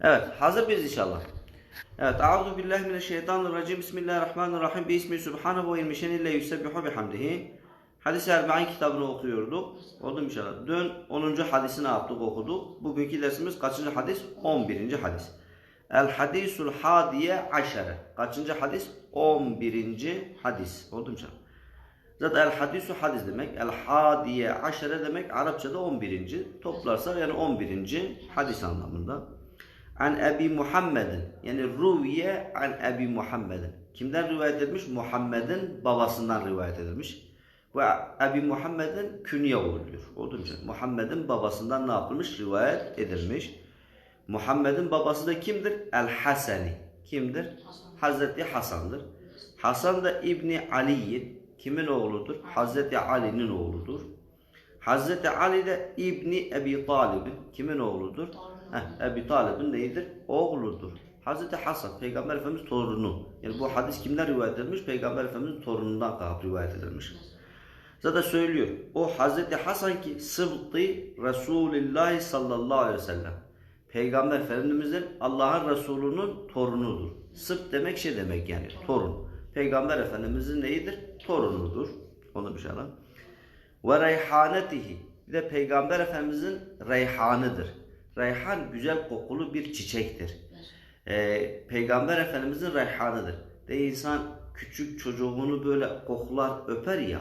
Evet, hazır mıyız inşallah? Evet, Euzu billahi mineşşeytanirracim. Bismillahirrahmanirrahim. Bismi subhanahu ve ilmişenille yusebbihu bihamdihi. Hadis-i Erba'in kitabını okuyorduk. Oldu inşallah? Dün 10. hadisi ne yaptık okuduk. Bugünkü dersimiz kaçıncı hadis? 11. hadis. El hadisul hadiye aşere. Kaçıncı hadis? 11. hadis. Oldu mu inşallah? Zaten el hadisu hadis demek. El hadiye aşere demek Arapçada 11. Toplarsak yani 11. hadis anlamında. An Ebi Muhammed'in yani ruviye an Ebi Muhammed'in. Kimden rivayet edilmiş? Muhammed'in babasından rivayet edilmiş. Ve Ebi Muhammed'in künye oluyor. Oldu mu? Muhammed'in babasından ne yapılmış? Rivayet edilmiş. Muhammed'in babası da kimdir? El Hasani. Kimdir? Hazreti Hasan'dır. Hasan da İbni Ali'nin kimin oğludur? Hazreti Ali'nin oğludur. Hazreti Ali de İbni Ebi Talib'in kimin oğludur? Heh, Ebi Talib'in neydir? Oğludur. Hazreti Hasan Peygamber Efendimiz torunu. Yani bu hadis kimden rivayet edilmiş? Peygamber Efendimizin torunundan kalkıp rivayet edilmiş. Zaten söylüyor. O Hazreti Hasan ki sıvtı Resulullah sallallahu aleyhi ve sellem. Peygamber Efendimizin Allah'ın Resulü'nün torunudur. Sıbt demek şey demek yani torun. Peygamber Efendimizin neyidir? Torunudur. Onu bir şey alalım. Ve reyhanetihi. Bir de Peygamber Efendimizin reyhanıdır. Reyhan güzel kokulu bir çiçektir. Ee, Peygamber Efendimizin reyhanıdır. De insan küçük çocuğunu böyle koklar öper ya.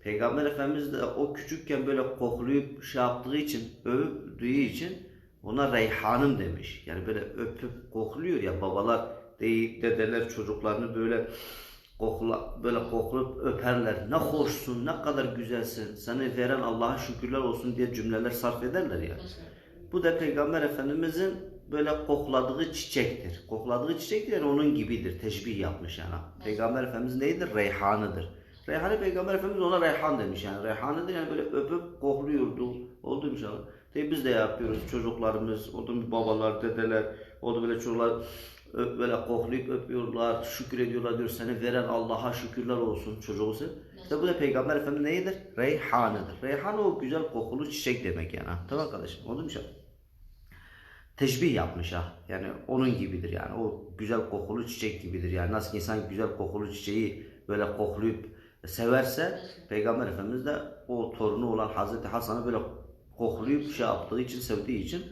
Peygamber Efendimiz de o küçükken böyle koklayıp şey yaptığı için, övdüğü için ona reyhanım demiş. Yani böyle öpüp kokluyor ya babalar, dey- dedeler çocuklarını böyle kokla, böyle koklayıp öperler. Ne hoşsun, ne kadar güzelsin, seni veren Allah'a şükürler olsun diye cümleler sarf ederler ya. Bu da Peygamber Efendimizin böyle kokladığı çiçektir. Kokladığı çiçek yani onun gibidir. Teşbih yapmış yani. Peygamber Efendimiz neydir? Reyhanıdır. Reyhanı Peygamber Efendimiz ona reyhan demiş yani. Reyhanıdır yani böyle öpüp kokluyordu. Oldu inşallah. Tabi biz de yapıyoruz. Çocuklarımız, oldu babalar, dedeler, oldu böyle çocuklar ö- böyle koklayıp öpüyorlar, şükür ediyorlar diyor. Seni veren Allah'a şükürler olsun çocuğusu. İşte bu da Peygamber Efendimiz neyidir? Reyhanıdır. Reyhan o güzel kokulu çiçek demek yani. Tamam kardeşim. Oldu mu inşallah? Teşbih yapmış ha. Yani onun gibidir yani. O güzel kokulu çiçek gibidir yani. Nasıl insan güzel kokulu çiçeği böyle koklayıp severse Peygamber Efendimiz de o torunu olan Hazreti Hasan'ı böyle koklayıp şey yaptığı için sevdiği için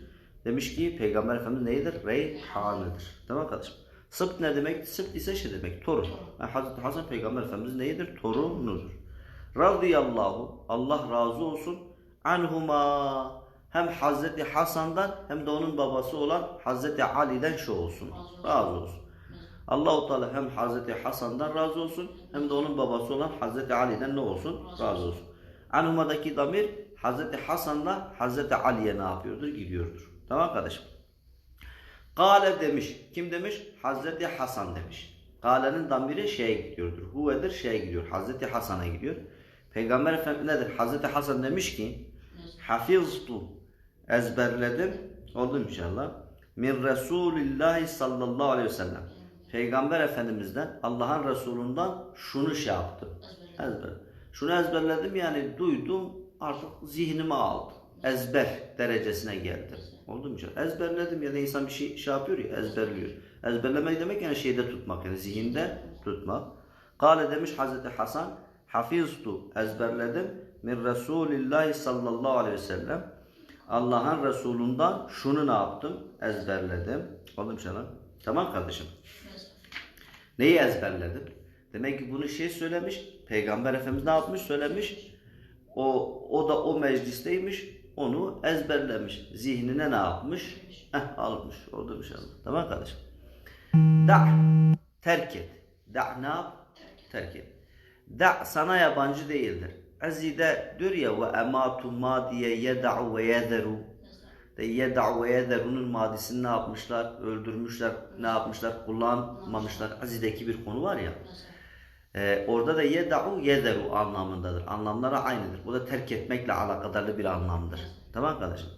demiş ki Peygamber Efendimiz neyidir? Reyhanıdır. Tamam kardeşim. Sıbt ne demek? Sıbt ise şey demek. Torun. Yani Hazreti Hasan Peygamber Efendimiz neyidir? Torunudur. Radıyallahu Allah razı olsun anhuma hem Hazreti Hasan'dan hem de onun babası olan Hazreti Ali'den şu olsun. Razı olsun. Allahu Teala hem Hazreti Hasan'dan razı olsun hem de onun babası olan Hazreti Ali'den ne olsun? Razı olsun. Anhuma'daki damir Hazreti Hasan'la Hazreti Ali'ye ne yapıyordur? Gidiyordur. Tamam kardeşim. Kale demiş. Kim demiş? Hazreti Hasan demiş. Kale'nin damiri şeye gidiyordur. Huvedir şeye gidiyor. Hazreti Hasan'a gidiyor. Peygamber Efendimiz nedir? Hazreti Hasan demiş ki Hafiztu ezberledim. Oldu inşallah. Min Resulillahi sallallahu aleyhi ve sellem. Peygamber Efendimiz'den, Allah'ın Resulünden şunu şey yaptım. Ezber. Şunu ezberledim yani duydum artık zihnime aldım. Ezber derecesine geldim. Oldu mu? canım? Ezberledim ya da insan bir şey, şey yapıyor ya ezberliyor. Ezberlemek demek yani şeyde tutmak yani zihinde tutmak. Kale demiş Hazreti Hasan Hafiztu ezberledim min Resulillahi sallallahu aleyhi ve sellem. Allah'ın Resulünden şunu ne yaptım? Ezberledim. Oldu mu canım? Tamam kardeşim. Neyi ezberledim? Demek ki bunu şey söylemiş. Peygamber Efendimiz ne yapmış? Söylemiş. O, o da o meclisteymiş. Onu ezberlemiş. Zihnine ne yapmış? Heh, almış. Oldu inşallah. Tamam kardeşim. Da terk et. Da ne yap? Terk et. Da sana yabancı değildir. Azide diyor ya ve ematu madiye yeda'u ve yederu. De yeda'u ve yederu'nun madisini ne yapmışlar? Öldürmüşler. Ne yapmışlar? Kullanmamışlar. Azideki bir konu var ya. Ee, orada da yeda'u yederu anlamındadır. Anlamları aynıdır. Bu da terk etmekle alakadarlı bir anlamdır. Tamam kardeşim?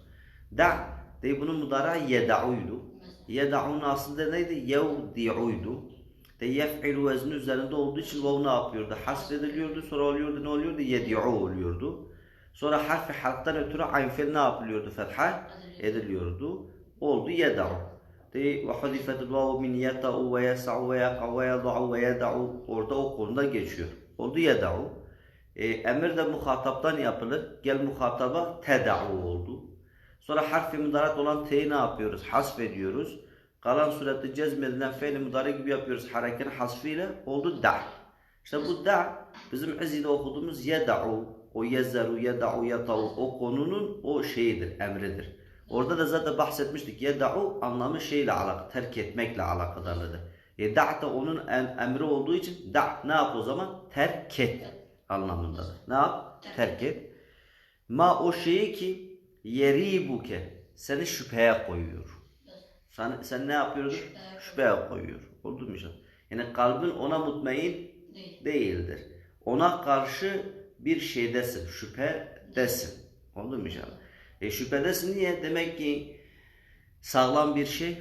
Da de bunun mudara yeda'uydu. Yeda'un aslında neydi? Yevdi'uydu. De yef'ilu vezni üzerinde olduğu için vav ne yapıyordu? Hasfediliyordu. Sonra oluyordu ne oluyordu? Yedi'u oluyordu. Sonra harfi halktan ötürü aynfel ne yapılıyordu? Fetha ediliyordu. Oldu yeda'u. Ve hudifetul vavu min yeta'u ve yes'u ve yaka'u ve yada'u ve yeda'u. Orada o konuda geçiyor. Oldu yeda'u. E, emir de muhataptan yapılır. Gel muhataba teda'u oldu. Sonra harfi müdarat olan t'yi ne yapıyoruz? Hasf ediyoruz. Kalan surette cezmedilen fe'li müdari gibi yapıyoruz. Hareketin hasfiyle oldu da. İşte bu da bizim iziyle okuduğumuz yeda'u, o yezeru, yeda'u, yata'u o konunun o şeyidir, emridir. Orada da zaten bahsetmiştik. Yeda'u anlamı şeyle alakalı, terk etmekle alakadarlıdır. E da onun em- emri olduğu için da ne yap o zaman? Terk et anlamındadır. Ne yap? Terk et. Ma o şeyi ki yeribuke seni şüpheye koyuyor. Sen, sen ne yapıyordur? Şüpheye koyuyor. Oldu mu inşallah? Yani kalbin ona mutmain Değil. değildir. Ona karşı bir şeydesin, şüphedesin. Oldu mu inşallah? E şüphedesin niye? Demek ki sağlam bir şey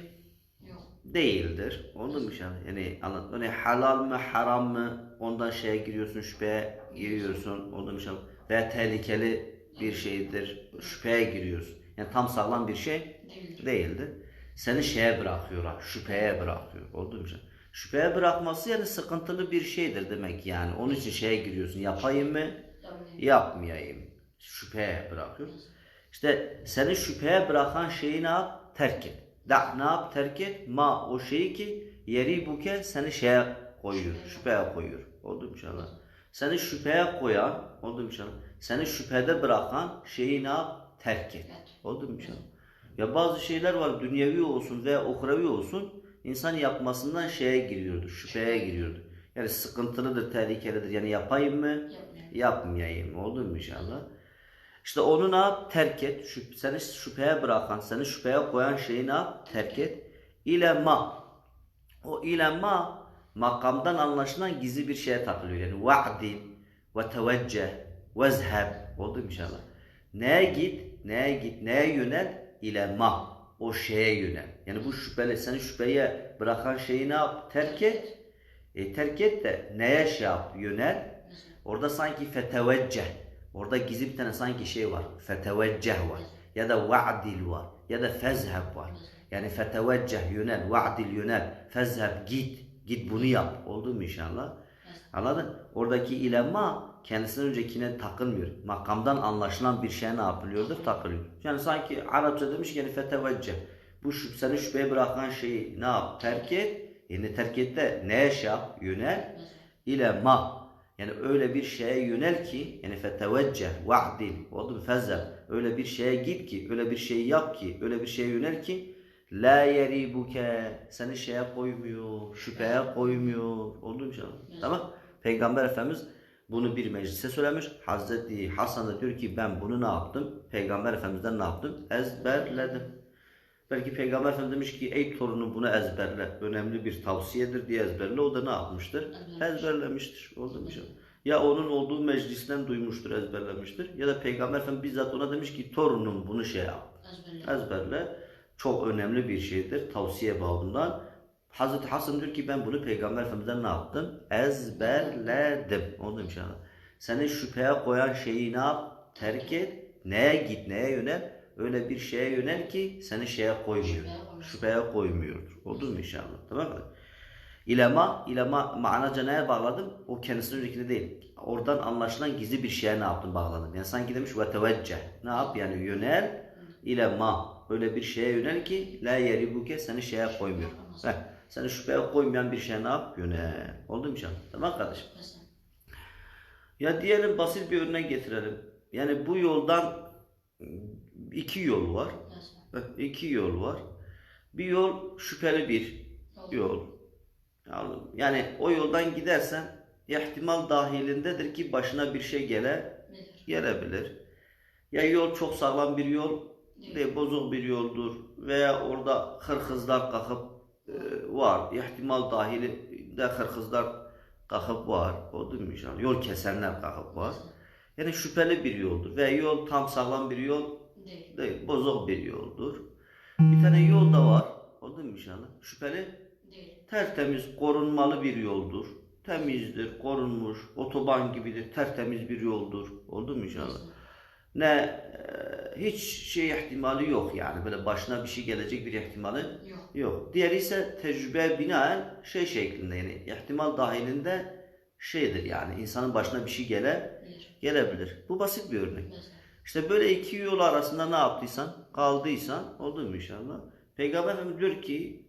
Yok. değildir. Oldu mu inşallah? Yani. Yani halal mı, haram mı? Ondan şeye giriyorsun, şüpheye giriyorsun. Oldu mu inşallah? Veya tehlikeli bir şeydir. Şüpheye giriyorsun. Yani tam sağlam bir şey Değildir. değildir. Seni şeye bırakıyorlar, şüpheye bırakıyor. Oldu mu? Şüpheye bırakması yani sıkıntılı bir şeydir demek yani. Onun için şeye giriyorsun. Yapayım mı? Yapmayayım. Şüpheye bırakıyor. İşte seni şüpheye bırakan şeyi ne yap? Terk et. Da ne yap? Terk et. Ma o şeyi ki yeri buke seni şeye koyuyor. Şüpheye koyuyor. Oldu mu inşallah? Seni şüpheye koyan, oldu mu inşallah? Seni şüphede bırakan şeyi ne yap? Terk et. Oldu mu inşallah? Ya bazı şeyler var dünyevi olsun veya uhrevi olsun insan yapmasından şeye giriyordu, şüpheye giriyordu. Yani sıkıntılıdır, tehlikelidir. Yani yapayım mı? Yapmayın. Yapmayayım. Oldu mu inşallah? İşte onu ne yap? Terk et. Şüp- seni şüpheye bırakan, seni şüpheye koyan şeyi ne yap? Terk et. İle ma. O ile ma makamdan anlaşılan gizli bir şeye takılıyor. Yani va'din ve tevecceh ve zheb. Oldu mu inşallah? Neye git? Neye git? Neye yönel? İle ma. O şeye yönel. Yani bu şüpheli, seni şüpheye bırakan şeyi ne yap? Terk et. E, terk et de neye şey yap? Yönel. Orada sanki fetevecceh. Orada gizli bir tane sanki şey var. Fetevecceh var. Ya da va'dil var. Ya da fezheb var. Yani fetevecceh yönel. Va'dil yönel. Fezheb git. Git bunu yap. Oldu mu inşallah? Anladın? Oradaki ilema kendisinden öncekine takılmıyor. Makamdan anlaşılan bir şeye ne yapılıyordur? Takılıyor. Yani sanki Arapça demiş ki yani fetevecceh. Bu şüp, seni şüpheye bırakan şeyi ne yap? Terk et. Yani terk et de neye şey yap? Yönel ile ma yani öyle bir şeye yönel ki yani fetevecceh va'dil oldu mu fezzeb öyle bir şeye git ki öyle bir şey yap ki öyle bir şeye yönel ki la yeribuke seni şeye koymuyor şüpheye koymuyor oldu mu inşallah tamam Peygamber Efendimiz bunu bir meclise söylemiş Hazreti Hasan da diyor ki ben bunu ne yaptım Peygamber Efendimiz'den ne yaptım ezberledim Belki Peygamber Efendimiz demiş ki ey torunum bunu ezberle. Önemli bir tavsiyedir diye ezberle. O da ne yapmıştır? Ezberlemiştir. Oldu mu? Ya onun olduğu meclisten duymuştur, ezberlemiştir. Ya da Peygamber Efendimiz bizzat ona demiş ki torunum bunu şey yap. Ezberle. Ezberle. Çok önemli bir şeydir. Tavsiye babından. Hazreti Hasan diyor ki ben bunu Peygamber Efendimiz'den ne yaptım? Ezberledim. Oldu inşallah? Seni şüpheye koyan şeyi ne yap? Terk et. Neye git, neye yönel? Öyle bir şeye yönel ki seni şeye koymuyor. Şüpheye koymuyor. Şüpheye koymuyordur. Oldu mu inşallah? Tamam mı? İlema, ilema manaca neye bağladım? O kendisinin öncekine değil. Oradan anlaşılan gizli bir şeye ne yaptım bağladım. Yani sanki demiş ve tevecceh. Ne yap? Yani yönel ilema. Öyle bir şeye yönel ki la yeribuke seni şeye koymuyor. Heh, seni şüpheye koymayan bir şeye ne yap? Yönel. Oldu mu inşallah? Tamam kardeşim? Ya diyelim basit bir örnek getirelim. Yani bu yoldan iki yol var. İki yol var. Bir yol şüpheli bir yol. Yani o yoldan gidersen ihtimal dahilindedir ki başına bir şey gele gelebilir. Ya yol çok sağlam bir yol değil, bozuk bir yoldur veya orada hırhızlar kalkıp var. İhtimal dahilinde hırhızlar kalkıp var. Oldu mu inşallah? Yol kesenler kalkıp var. Yani şüpheli bir yoldur. Ve yol tam sağlam bir yol Değil. değil, bozuk bir yoldur. Bir tane yol da var. Oldu mu inşallah? Şüpheli, Değil. tertemiz, korunmalı bir yoldur. Temizdir, korunmuş, otoban gibidir, tertemiz bir yoldur. Oldu mu inşallah? Ne e, hiç şey ihtimali yok yani böyle başına bir şey gelecek bir ihtimali Yok. yok. Diğeri ise tecrübe binaen şey şeklinde yani ihtimal dahilinde şeydir yani insanın başına bir şey gele gelebilir. Bu basit bir örnek. İşte böyle iki yol arasında ne yaptıysan, kaldıysan, oldu mu inşallah? Peygamber Efendimiz diyor ki,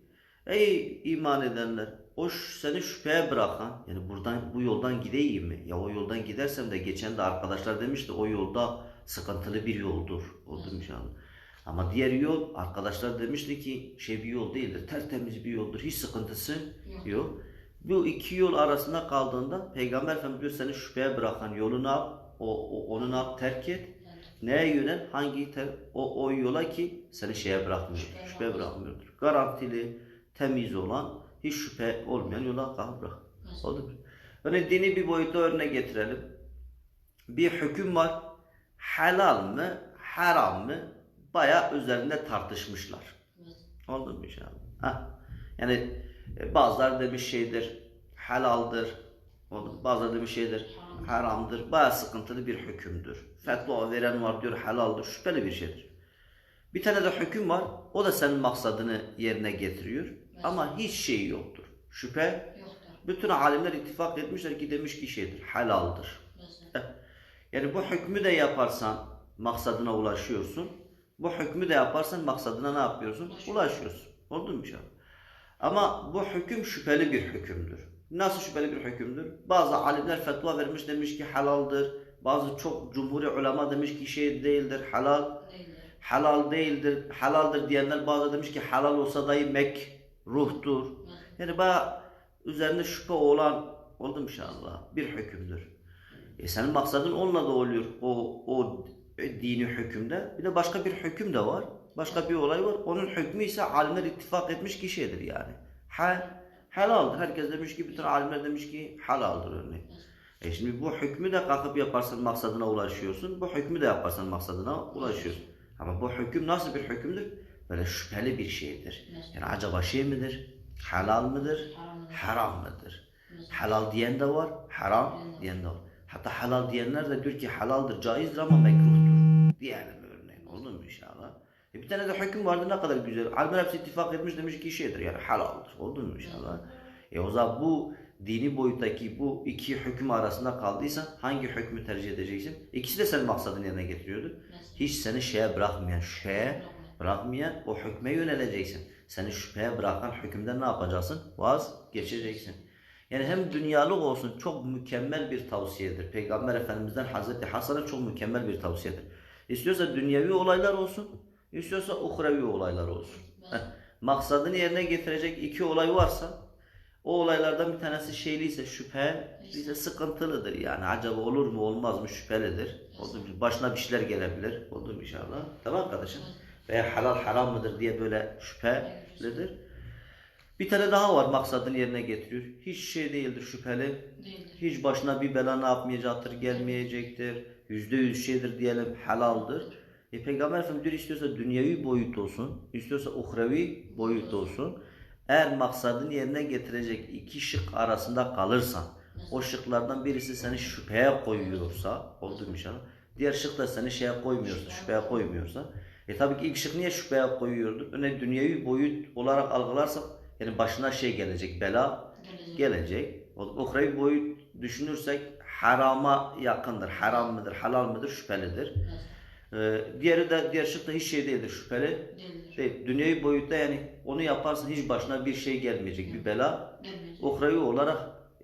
ey iman edenler, o seni şüpheye bırakan, yani buradan bu yoldan gideyim mi? Ya o yoldan gidersem de geçen de arkadaşlar demişti o yolda sıkıntılı bir yoldur. Oldu inşallah? Ama diğer yol arkadaşlar demişti ki şey bir yol değildir, tertemiz bir yoldur, hiç sıkıntısı Yok. yok. Bu iki yol arasında kaldığında Peygamber Efendimiz diyor seni şüpheye bırakan yolunu al, o, o- onu ne yap, terk et. Neye yönel? Hangi ter, o, o yola ki seni şeye bırakmıyor, Şüpheye şüphe bırakmıyordur. Garantili, temiz olan, hiç şüphe olmayan yola kalk bırak. mu? Örneğin dini bir boyuta örnek getirelim. Bir hüküm var. Helal mı, haram mı? Baya üzerinde tartışmışlar. Mesela. Oldu mu inşallah? Ha. Yani e, bazıları demiş şeydir, helaldir. Oldu? Bazıları demiş şeydir, haramdır. Baya sıkıntılı bir hükümdür. Fetva veren var diyor helaldir. Şüpheli bir şeydir. Bir tane de hüküm var. O da senin maksadını yerine getiriyor. Ama hiç şey yoktur. Şüphe. Yoktur. Bütün alimler ittifak etmişler ki demiş ki şeydir, helaldir. Mesela. Yani bu hükmü de yaparsan maksadına ulaşıyorsun. Bu hükmü de yaparsan maksadına ne yapıyorsun? Ulaşıyorsun. Ulaşıyorsun. Oldu mu inşallah? Ama bu hüküm şüpheli bir hükümdür. Nasıl şüpheli bir hükümdür? Bazı alimler fetva vermiş demiş ki halaldır. Bazı çok cumhuri ulema demiş ki şey değildir, halal. Değildir. Halal değildir, halaldır diyenler bazı demiş ki halal olsa dahi mekruhtur. Mesela. Yani bana üzerinde şüphe olan oldu inşallah bir hükümdür. E senin maksadın onunla da oluyor o, o dini hükümde. Bir de başka bir hüküm de var. Başka bir olay var. Onun hükmü ise alimler ittifak etmiş ki şeydir yani. Ha, helaldir. Herkes demiş ki bütün alimler demiş ki halaldir örneğin. E şimdi bu hükmü de kalkıp yaparsan maksadına ulaşıyorsun. Bu hükmü de yaparsan maksadına ulaşıyorsun. Ama bu hüküm nasıl bir hükümdür? Böyle şüpheli bir şeydir. Yani acaba şey midir? Halal mıdır? Haram mıdır? Halal diyen de var, haram diyen de var. Hatta halal diyenler de diyor ki halaldır, caizdir ama mekruhtur. Diyelim örneğin. Oldu mu inşallah? E bir tane de hüküm vardı ne kadar güzel. Alimler hepsi ittifak etmiş demiş ki şeydir yani halaldır. Oldu mu inşallah? E o zaman bu dini boyuttaki bu iki hüküm arasında kaldıysan hangi hükmü tercih edeceksin? İkisi de senin maksadını yerine getiriyordu. Hiç seni şeye bırakmayan, şeye bırakmayan o hükme yöneleceksin. Seni şüpheye bırakan hükümden ne yapacaksın? Vazgeçeceksin. Yani hem dünyalık olsun çok mükemmel bir tavsiyedir. Peygamber Efendimiz'den Hazreti Hasan'a çok mükemmel bir tavsiyedir. İstiyorsa dünyevi olaylar olsun, istiyorsa uhrevi olaylar olsun. Heh, Maksadını yerine getirecek iki olay varsa o olaylardan bir tanesi şeyliyse şüphe ise sıkıntılıdır yani acaba olur mu olmaz mı şüphelidir. Oldu? Başına bir şeyler gelebilir. Oldu inşallah? Tamam arkadaşım. Veya halal haram mıdır diye böyle şüphelidir. Bir tane daha var maksadını yerine getiriyor. Hiç şey değildir şüpheli. Değildir. Hiç başına bir bela ne yapmayacaktır, gelmeyecektir. Yüzde yüz şeydir diyelim halaldır. E Peygamber Efendimiz diyor istiyorsa dünyevi boyut olsun, istiyorsa uhrevi boyut olsun. Eğer maksadını yerine getirecek iki şık arasında kalırsan, o şıklardan birisi seni şüpheye koyuyorsa, oldu inşallah? Diğer şık da seni şeye koymuyorsa, şüpheye koymuyorsa. E tabii ki ilk şık niye şüpheye koyuyordu? Örneğin dünyevi boyut olarak algılarsak, yani başına şey gelecek, bela Gelecek. gelecek. O uhrevi boyut düşünürsek harama yakındır. Haram mıdır, halal mıdır şüphelidir. Ee, diğeri de diğer şık da hiç şey değildir şüpheli. Değildir. Değil. Dünyevi boyutta yani onu yaparsan hiç başına bir şey gelmeyecek bir bela. Gelmeyecek. Uhrevi olarak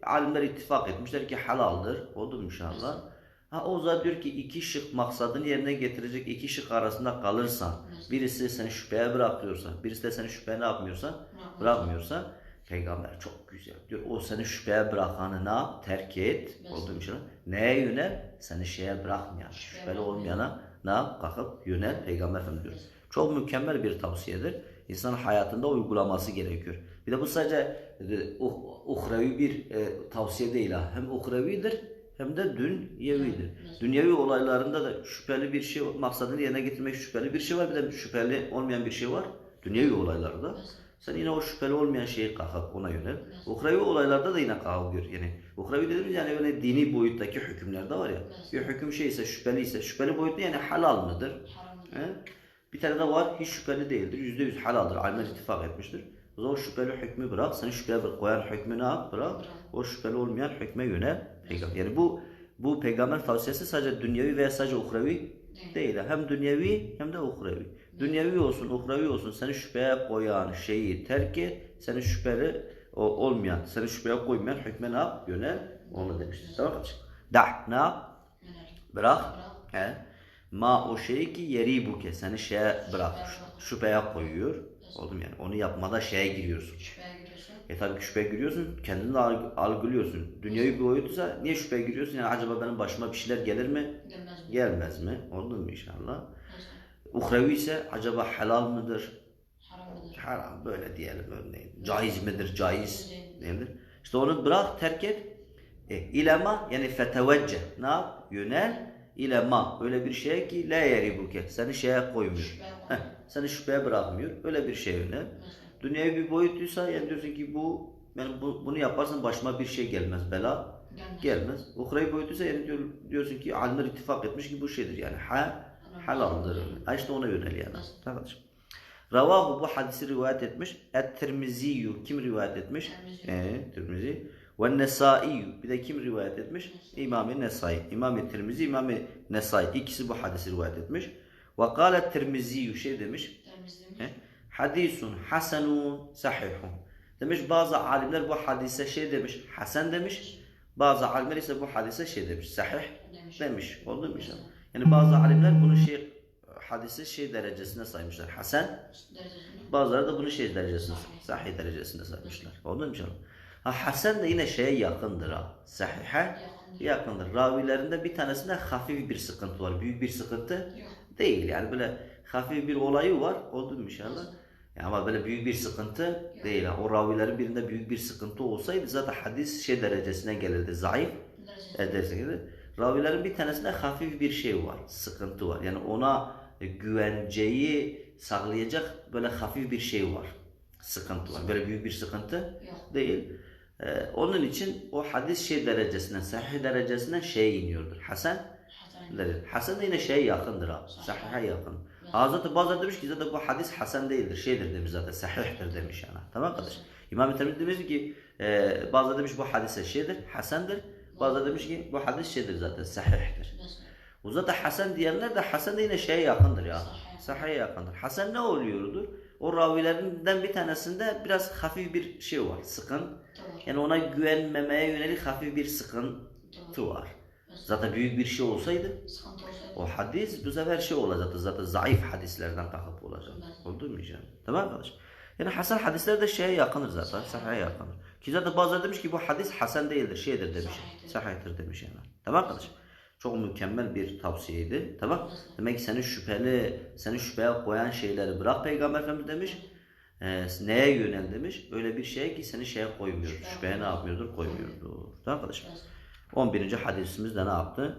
alimler ittifak etmişler ki halaldir. Oldu mu inşallah? Ha o zaman diyor ki iki şık maksadını yerine getirecek iki şık arasında kalırsan birisi seni şüpheye bırakıyorsa birisi de seni şüpheye ne yapmıyorsa bırakmıyorsa peygamber çok güzel diyor. O seni şüpheye bırakanı ne yap? Terk et. Oldu mu inşallah? Neye yönel? Seni şeye bırakmayan, şüpheli olmayana ne yap? Kalkıp yönel peygamber efendimiz diyor. Çok mükemmel bir tavsiyedir. İnsanın hayatında uygulaması gerekiyor. Bir de bu sadece e, uh- uhrevi bir e, tavsiye değil ha. Hem uhrevidir hem de dünyevidir. Dünyevi olaylarında da şüpheli bir şey maksadını yerine getirmek şüpheli bir şey var. Bir de şüpheli olmayan bir şey var. Dünyevi olaylarda. Sen yine o şüpheli olmayan şeyi kalkıp ona yönel. Uhrevi olaylarda da yine kalkıyor. Yani uhrevi dediğimiz yani öyle dini boyuttaki hükümlerde var ya. Bir hüküm şeyse şüpheli ise şüpheli boyutta yani halal mıdır? He? Bir tane de var hiç şüpheli değildir. Yüzde yüz halaldir. Alimler ittifak etmiştir. O zaman o şüpheli hükmü bırak. Seni şüpheye koyan hükmü ne yap? Bırak. O şüpheli olmayan hükme yönel. Peygamber. Yani bu bu peygamber tavsiyesi sadece dünyevi veya sadece uhrevi değil. Hem dünyevi hem de uhrevi. Dünyevi olsun, uhrevi olsun seni şüpheye koyan şeyi terk et. Seni şüpheli olmayan, seni şüpheye koymayan hükme ne yap? Yönel. Onu demiştir. Tamam mı? Dah ne yap? Bırak. He. Ma o şeyi ki yeri bu ke seni şeye bırak. Şüpheye koyuyor. Oğlum yani onu yapmada şeye giriyorsun. Şüpheye. E tabii ki şüpheye giriyorsun. Kendini alg- algılıyorsun. Dünyevi bir boyutuysa niye şüpheye giriyorsun? Yani acaba benim başıma bir şeyler gelir mi? Gelmez mi? Gelmez mi? Oldu mu inşallah? Uhrevi ise acaba helal mıdır? Haram mıdır? Haram böyle diyelim örneğin. Caiz midir? Caiz değildir. İşte onu bırak, terk et. E, ilema yani fetevecce. Ne yap? Yönel. İlema. Öyle bir şeye ki la yeribuke. Seni şeye koymuyor. Şüpheye Heh, seni şüpheye bırakmıyor. Öyle bir şey yönel. Nasıl? Dünyevi bir boyutuysa yani diyorsun ki bu yani bu, bunu yaparsan başıma bir şey gelmez. Bela Gelmez. gelmez. Boyutuysa yani diyor, diyorsun ki alimler ittifak etmiş ki bu şeydir yani. Ha, halaldır. Ha işte ona yönel yani. Arkadaşım. Ravahu bu hadisi rivayet etmiş. Et-Tirmiziyu kim rivayet etmiş? Tirmizi. Ee, Tirmizi. Ve Nesaiyu bir de kim rivayet etmiş? İmam-ı Nesai. İmam-ı Tirmizi, İmam-ı Nesai. İkisi bu hadisi rivayet etmiş. Ve kâle Tirmiziyu şey demiş. Temizlemiş. Hadisun hasenun sahihun. Demiş bazı alimler bu hadise şey demiş. Hasan demiş. Bazı alimler ise bu hadise şey demiş. Sahih Demiş. demiş. Oldu mu inşallah? Yani bazı alimler bunu şey hadisi şey derecesine saymışlar. Hasan Derecesini. Bazıları da bunu şey derecesinde, sahih derecesinde saymışlar. Oldu mu inşallah? Ha, Hasan da yine şeye yakındır ha. Sahihe Yakındır. Ravilerinde bir tanesinde hafif bir sıkıntı var. Büyük bir sıkıntı değil. Yani böyle hafif bir olayı var. Oldu mu inşallah? Yani ama böyle büyük bir sıkıntı değil. O ravilerin birinde büyük bir sıkıntı olsaydı zaten hadis şey derecesine gelirdi. Zayıf Derecesini. ederse gelir. Ravilerin bir tanesinde hafif bir şey var. Sıkıntı var. Yani ona güvenceyi sağlayacak böyle hafif bir şey var. Sıkıntı var. Böyle büyük bir sıkıntı Yok. değil. Ee, onun için o hadis şey derecesinden, sahih derecesinden şeye iniyordur. Hasan Hasan. Hasan yine şeye yakındır ha. Sahihe yakın. Ha zaten bazıları demiş ki zaten bu hadis hasan değildir. Şeydir demiş zaten. Sahihtir demiş yani. Tamam kardeş. İmam-ı Tirmidhi demiş ki e, bazıları demiş bu hadise şeydir. Hasandır. Bazıları demiş ki bu hadis şeydir zaten. Sahihtir. O zaten hasan diyenler de hasan da yine şeye yakındır ya. Sahih. Sahihe yakındır. Hasan ne oluyordur? O ravilerinden bir tanesinde biraz hafif bir şey var. Doğru. Yani ona güvenmemeye yönelik hafif bir sıkıntı var. Zaten büyük bir şey olsaydı o hadis bu sefer şey olacaktı zaten zayıf hadislerden kalkıp olacak. Oldu mu canım? Tamam kardeş. Yani hasan hadisler de şeye yakındır zaten. Sahaya yakındır. Ki zaten bazıları demiş ki bu hadis hasan değildir, şeydir demiş. Sahihtir demiş yani. Tamam kardeş. Çok mükemmel bir tavsiyeydi. Tamam. Demek ki seni şüpheli, seni şüpheye koyan şeyleri bırak Peygamber Efendimiz demiş. Ee, neye yönel demiş. Öyle bir şeye ki seni şeye koymuyor. Şüpheye ne yapmıyordur? Koymuyordur. Tamam kardeşim. Nasıl? 11. hadisimizde ne yaptı?